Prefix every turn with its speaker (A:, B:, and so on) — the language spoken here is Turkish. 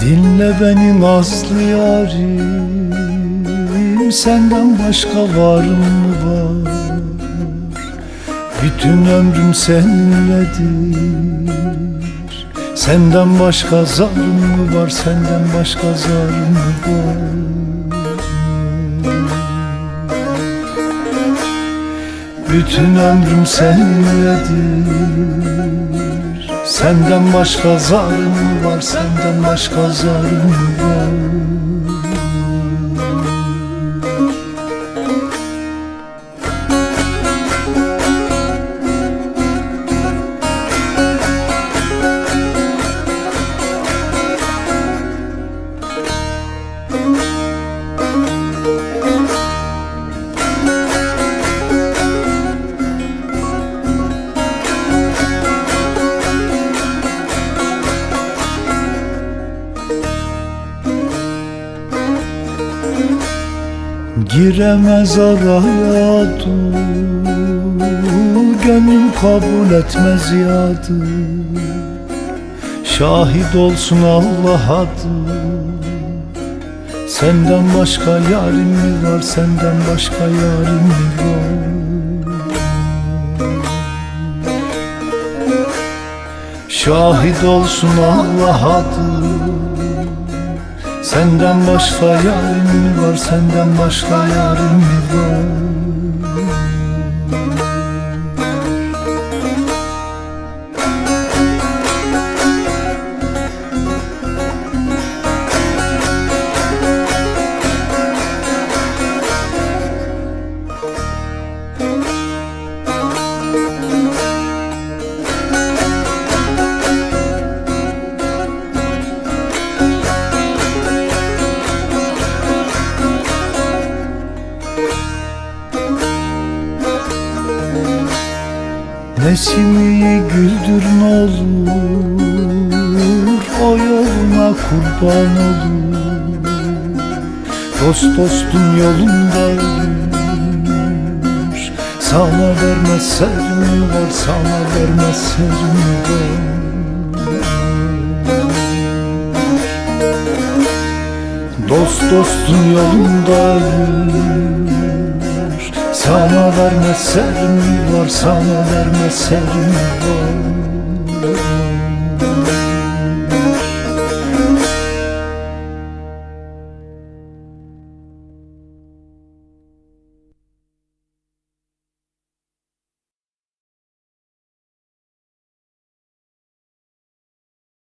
A: Dinle beni nazlı yarim. Senden başka var mı var? Bütün ömrüm seninledir Senden başka zarım mı var? Senden başka zarım mı var? Bütün ömrüm seninledir Senden başka zarım var Senden başka zarım var Giremez araya dur. Gönlüm kabul etmez yadı. Şahit olsun Allah adı. Senden başka yarim mi var? Senden başka yarim mi var? Şahit olsun Allah adı Senden başka yarim var Senden başka yarim var Nesimi güldür ne olur O yoluna kurban olur. Dost dostun yolunda ölür Sana vermez sermi var Sana vermez sermi var? Dost dostun yolunda ölür Sana vermez sermi var Sana vermez sermi var